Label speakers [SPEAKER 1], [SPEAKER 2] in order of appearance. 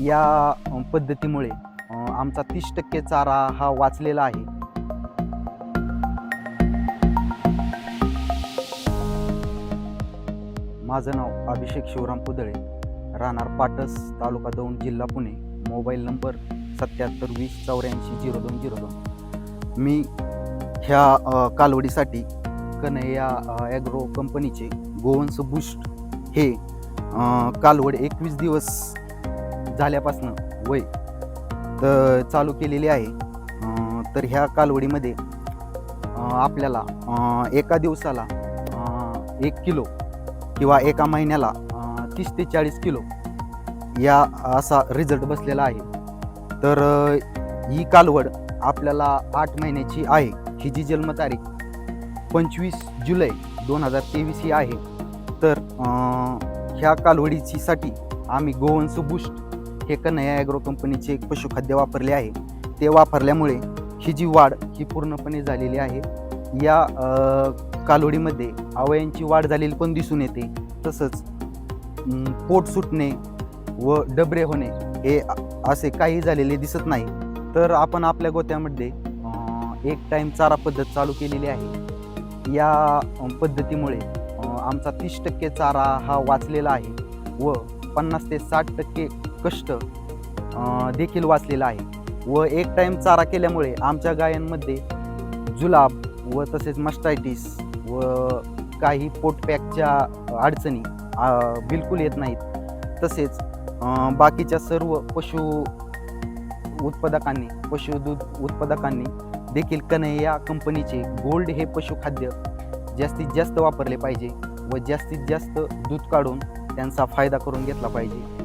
[SPEAKER 1] या पद्धतीमुळे आमचा तीस टक्के चारा हा वाचलेला आहे. माझं नाव अभिषेक शिवराम पुदळे राहणार पाटस तालुका दौंड जिल्हा पुणे. मोबाईल नंबर सत्याहत्तर वीस चौऱ्याऐंशी झिरो दोन झिरो दोन. मी ह्या कालवडीसाठी कन्हैया ॲग्रो कंपनीचे गोवंश बुस्ट हे कालवड एकवीस दिवस झाल्यापासनं वय तर चालू केलेली आहे. तर ह्या कालवडीमध्ये आपल्याला एका दिवसाला एक किलो किंवा एका महिन्याला तीस ते चाळीस किलो या असा रिझल्ट बसलेला आहे. तर ही कालवड आपल्याला आठ महिन्याची आहे. ही जी जन्मतारीख पंचवीस जुलै दोन हजार तेवीस ही आहे. तर ह्या कालवडीचीसाठी आम्ही गोवंश बुस्ट हे कन्हैया ॲग्रो कंपनीचे एक पशुखाद्य वापरले आहे. ते वापरल्यामुळे ही जी वाढ ही पूर्णपणे झालेली आहे. या कालोडीमध्ये अवयांची वाढ झालेली पण दिसून येते. तसंच पोट सुटणे व डबरे होणे हे असे काही झालेले दिसत नाही. तर आपण आपल्या गोत्यामध्ये एक टाईम चारा पद्धत चालू केलेली आहे. या पद्धतीमुळे आमचा तीस टक्के चारा हा वाचलेला आहे व पन्नास ते साठ टक्के कष्ट देखील वाचलेलं आहे. व एक टाईम चारा केल्यामुळे आमच्या गायांमध्ये जुलाब व तसेच मस्टायटिस व काही पोटपॅकच्या अडचणी बिलकुल येत नाहीत. तसेच बाकीच्या सर्व पशु उत्पादकांनी पशुदूध उत्पादकांनी देखील कन्हैया कंपनीचे गोल्ड हे पशुखाद्य जास्तीत जास्त वापरले पाहिजे व जास्तीत जास्त दूध काढून त्यांचा फायदा करून घेतला पाहिजे.